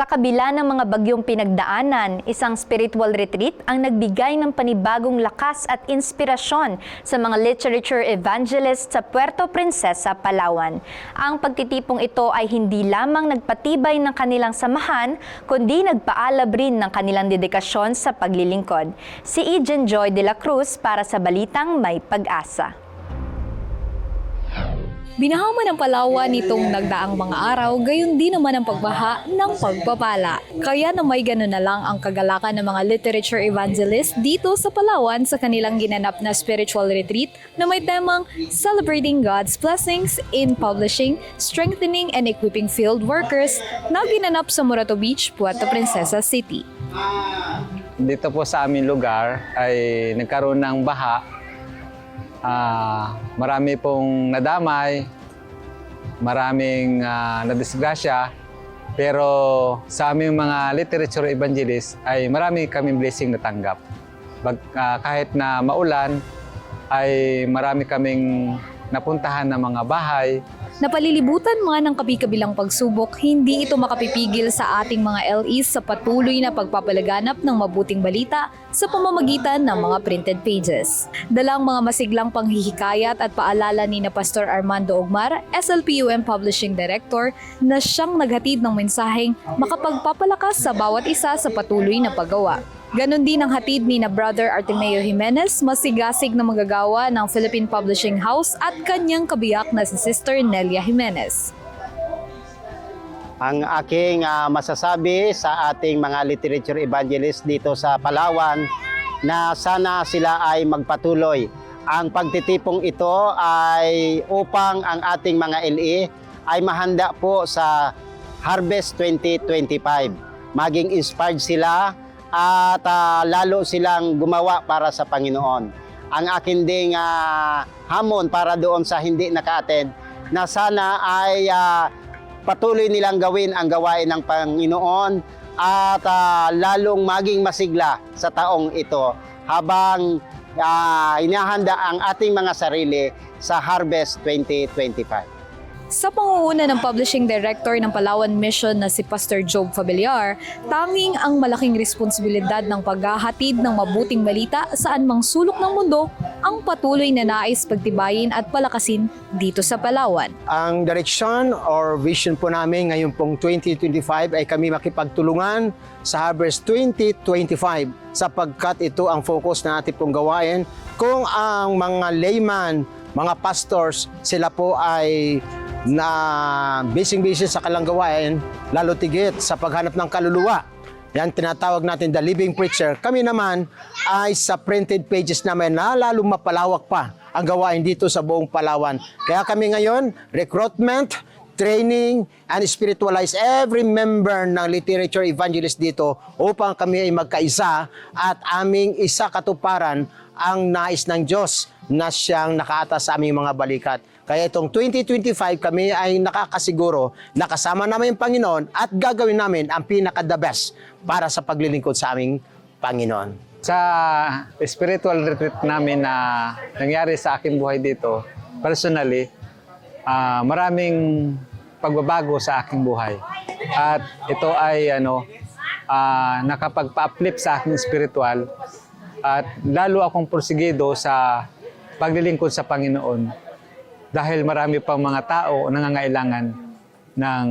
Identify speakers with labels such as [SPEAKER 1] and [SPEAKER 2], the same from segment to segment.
[SPEAKER 1] Sa kabila ng mga bagyong pinagdaanan, isang spiritual retreat ang nagbigay ng panibagong lakas at inspirasyon sa mga literature evangelists sa Puerto Princesa, Palawan. Ang pagtitipong ito ay hindi lamang nagpatibay ng kanilang samahan, kundi nagpaalab rin ng kanilang dedikasyon sa paglilingkod. Si Ejen Joy de la Cruz para sa Balitang May Pag-asa.
[SPEAKER 2] Binahaman ng Palawan nitong nagdaang mga araw, gayon din naman ang pagbaha ng pagpapala. Kaya na may ganun na lang ang kagalakan ng mga literature evangelists dito sa Palawan sa kanilang ginanap na spiritual retreat na may temang Celebrating God's Blessings in Publishing, Strengthening and Equipping Field Workers na ginanap sa Murato Beach, Puerto Princesa City.
[SPEAKER 3] Dito po sa aming lugar ay nagkaroon ng baha. Ah, marami pong nadamay, maraming ah, nadisgrasya. Pero sa aming mga literature evangelists ay marami kaming blessing natanggap. Bag, ah, kahit na maulan, ay marami kaming napuntahan ng mga bahay,
[SPEAKER 2] Napalilibutan man ng kabi-kabilang pagsubok, hindi ito makapipigil sa ating mga LEs sa patuloy na pagpapalaganap ng mabuting balita sa pamamagitan ng mga printed pages. Dalang mga masiglang panghihikayat at paalala ni na Pastor Armando Ogmar, SLPUM Publishing Director, na siyang naghatid ng mensaheng makapagpapalakas sa bawat isa sa patuloy na paggawa. Ganon din ang hatid ni na Brother Artemio Jimenez, masigasig na magagawa ng Philippine Publishing House at kanyang kabiyak na si Sister Nelia Jimenez.
[SPEAKER 4] Ang aking ah, masasabi sa ating mga literature evangelists dito sa Palawan na sana sila ay magpatuloy. Ang pagtitipong ito ay upang ang ating mga LE ay mahanda po sa Harvest 2025. Maging inspired sila at ah, lalo silang gumawa para sa Panginoon. Ang akin ding ah, hamon para doon sa hindi naka-attend na sana ay ah, patuloy nilang gawin ang gawain ng Panginoon at ah, lalong maging masigla sa taong ito habang ah, inahanda ang ating mga sarili sa Harvest 2025.
[SPEAKER 2] Sa pangunguna ng Publishing Director ng Palawan Mission na si Pastor Job Fabiliar, tanging ang malaking responsibilidad ng paghahatid ng mabuting balita saan mang sulok ng mundo ang patuloy na nais pagtibayin at palakasin dito sa Palawan.
[SPEAKER 5] Ang direksyon or vision po namin ngayon pong 2025 ay kami makipagtulungan sa Harvest 2025 sapagkat ito ang focus na ating pong gawain. Kung ang mga layman, mga pastors, sila po ay na busy-busy sa kalang gawain, lalo tigit sa paghanap ng kaluluwa. Yan tinatawag natin the living preacher. Kami naman ay sa printed pages namin na lalong mapalawak pa ang gawain dito sa buong Palawan. Kaya kami ngayon, recruitment, training, and spiritualize every member ng literature evangelist dito upang kami ay magkaisa at aming isa katuparan ang nais ng Diyos na siyang nakaatas sa aming mga balikat. Kaya itong 2025 kami ay nakakasiguro na kasama namin ang Panginoon at gagawin namin ang pinaka-the best para sa paglilingkod sa aming Panginoon.
[SPEAKER 3] Sa spiritual retreat namin na nangyari sa aking buhay dito, personally, ah, maraming pagbabago sa aking buhay. At ito ay ano, ah, nakapagpa-uplift sa aking spiritual at lalo akong porsigido sa paglilingkod sa Panginoon dahil marami pang mga tao nangangailangan ng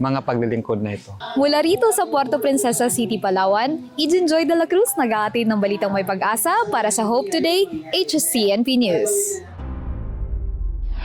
[SPEAKER 3] mga paglilingkod na ito.
[SPEAKER 2] Mula rito sa Puerto Princesa City, Palawan, Ejen Joy de la Cruz nag ng balitang may pag-asa para sa Hope Today, HSCNP News.